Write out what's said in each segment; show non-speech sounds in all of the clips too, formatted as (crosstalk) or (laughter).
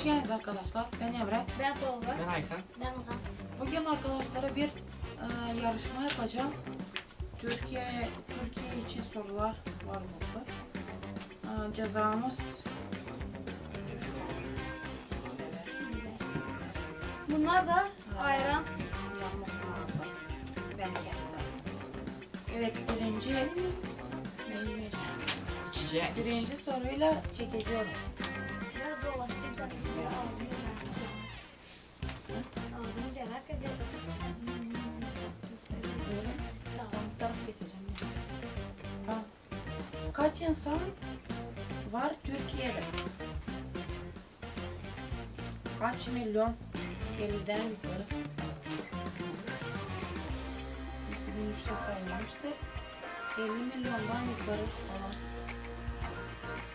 Hoş geldiniz arkadaşlar. Ben Emre. Ben Tolga. Ben Aykan. Ben Ozan. Bugün arkadaşlara bir e, yarışma yapacağım. Türkiye Türkiye için sorular var burada. E, cezamız Bunlar da ayran. yanması lazım. Ben geldim. Evet birinci. Birinci soruyla çekiliyorum. Kaç insan var Türkiye'de? Kaç milyon 50'den yukarı? 2003'te sayılmıştır. 50 milyondan yukarı falan.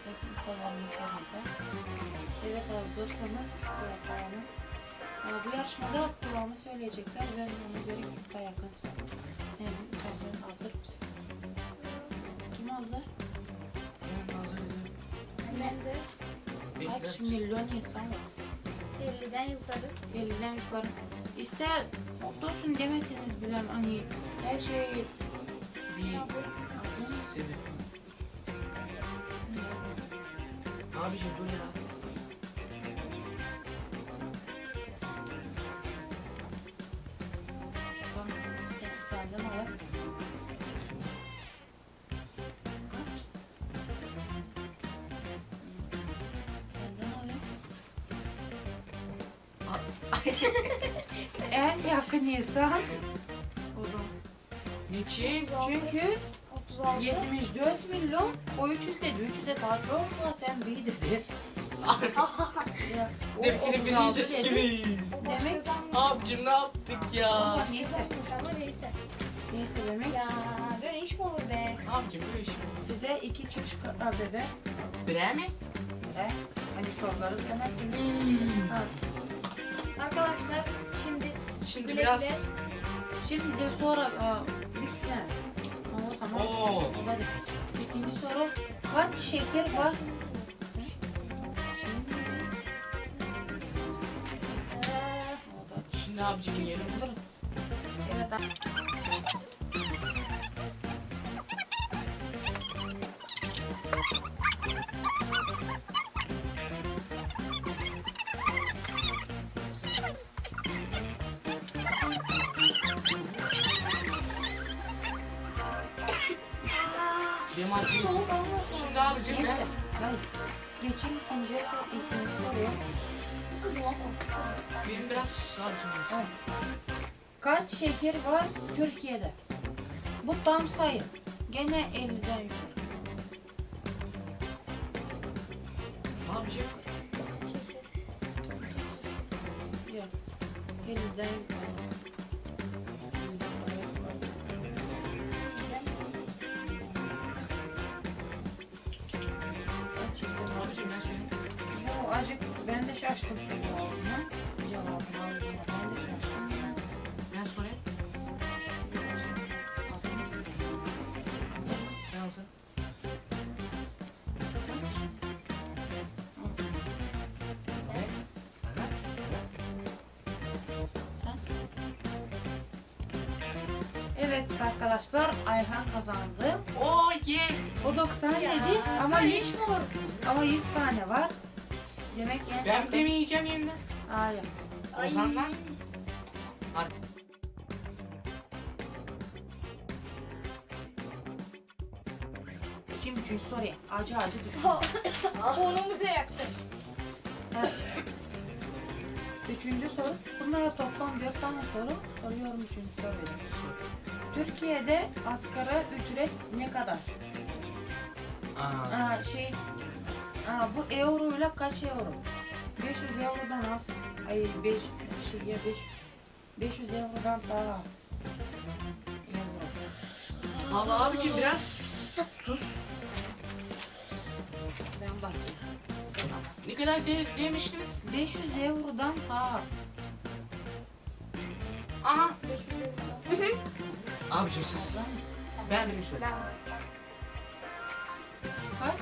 Teknik olan yukarıda. Evet hazırsanız yapalım. Aa, bu yarışmada kulağımı söyleyecekler ve ona göre kimse yakın. Sen hazır mısın? Kim hazır? Bekle. milyon insan var? 50'den yukarı. 50'den yukarı. İster olsun demeseniz bile hani her şey Bir sebep. Abiciğim dur ya. (laughs) En yakın insan zaman. Niçin? Çünkü 36. 74 milyon o 300 dedi. 300 de daha çok var sen bir dedi. (laughs) O ki 36 birinci dedi. gibi. Demek- Abicim ne yaptık ya? Neyse. Ama neyse. Neyse demek Ya böyle iş mi olur be? Abicim bu iş. size iki çocuk ve Bire mi? hani soruları demezsiniz. Hmm. Ha, Arkadaşlar şimdi Şimdi biraz... Şimdi de sonra aa, bitti. O zaman Oo. hadi. İkinci soru kaç şeker var? Şimdi abicim yiyelim. Dur. Evet. a- Benim abicim. soğuk ama abicim ben... Hayır. Geçin. Benim biraz. Evet. Kaç şeker var Türkiye'de? Bu tam sayı. Gene 50'den yukarı. Abicim. Yok. 50'den yukarı. Acık ben de şaştım cevabına. Cevabını aldığına ben de şaştım. Ben sorayım. Evet. Arkadaşlar Ayhan kazandı. Oh yeah. O 97 Ya, ama böyle 100 iş mi olur? ama 100 tane var. Demek yani Ben de mi yiyeceğim yeniden? Hayır. Ay. Ozan'dan. Ar- Şimdi üçüncü soruya. Acı acı düşün. (laughs) Burnumuzu yaktı. Evet. Üçüncü soru. Bunlara toplam dört tane soru. Soruyorum üçüncü soruyu. Türkiye'de asgari ücret ne kadar? Aa. Aa, şey, aa, bu euro ile kaç euro? 500 eurodan az. Ay 5 şey ya 5 500 eurodan daha az. Euro. Valla abicim biraz sus. Ben bakayım. Ne kadar de demiştiniz? 500 eurodan daha az. Aha. 500 lira. Abicim siz. Ben benim söyle. Ben Kaç?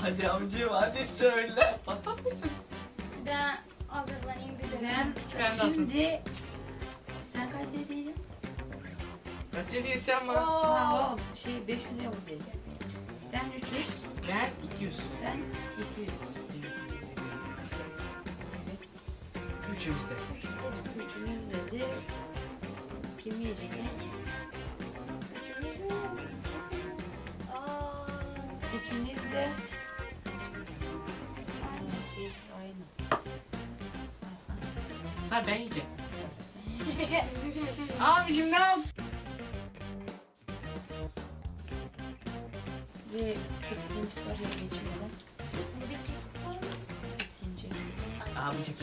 Hadi amcım hadi söyle. Patlat mısın? Ben hazırlanayım bir de. Ben Ben de şimdi sen kaç dediydin? Kaç yedi sen bana? Ha, o şey 500 euro dedi. Sen 300, Ben 200. sen 200. Üçümüz de. Üçümüz dedi. Kim yiyecek ya? Ha ben yiyeceğim. Abicim ne yap? Ve ikinci soruya geçiyorum. bir. Abicim.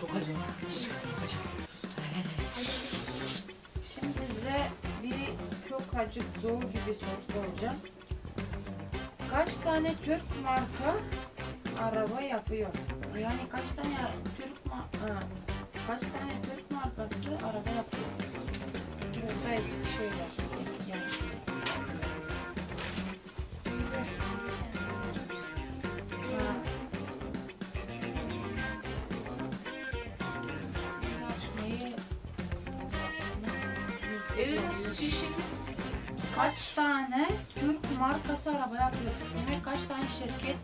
Dokacağım. Dokacağım. Şimdi size bir çok acık zor gibi soru soracağım. Kaç tane Türk marka araba yapıyor? Yani kaç tane Türk ma ha, kaç tane Türk markası araba yapıyor? Burada eski şeyler, eski yani. Kaç tane Türk markası araba yapıyor? Demek kaç tane şirket?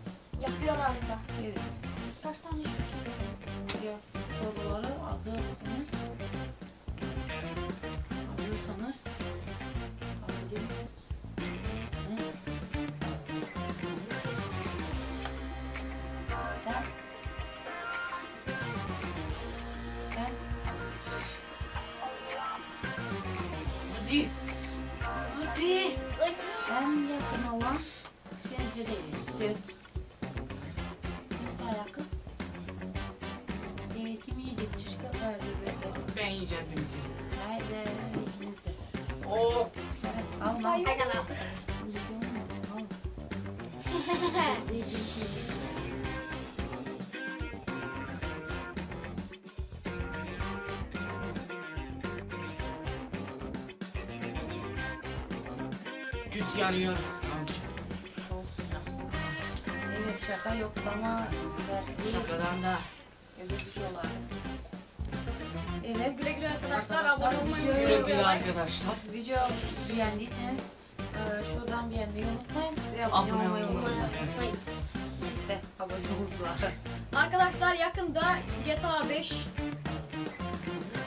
Yapıyorlar da. Evet. Kaç tane? Ya soruları hazırsınız. Hazırsanız. Hadi. Hı? Sen. Sen. Hadi. Hadi. En yakın olan Mi? Al. Yiyeceğim şey. Güt yanıyor. Evet şaka yok ama Şakadan da. gözüküyorlar. Evet. Güle güle arkadaşlar. Abone olmayı Güle güle arkadaşlar. Video beğendiyseniz e, şuradan beğenmeyi unutmayın ve abone olmayı unutmayın. İşte abone oldular. Arkadaşlar yakında GTA 5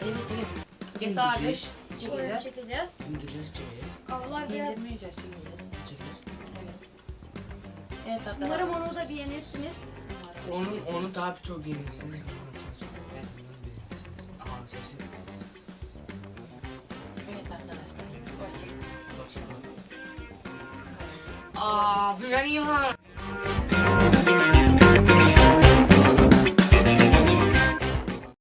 Evet evet. GTA 5 oyun çekeceğiz. çekeceğiz. İndireceğiz çevireceğiz. Allah biraz. İndirmeyeceğiz çekeceğiz. Çekeceğiz. Evet. Evet arkadaşlar. Umarım onu da beğenirsiniz. Onu, onu daha çok beğenirsiniz. Aa, bu yanıyor.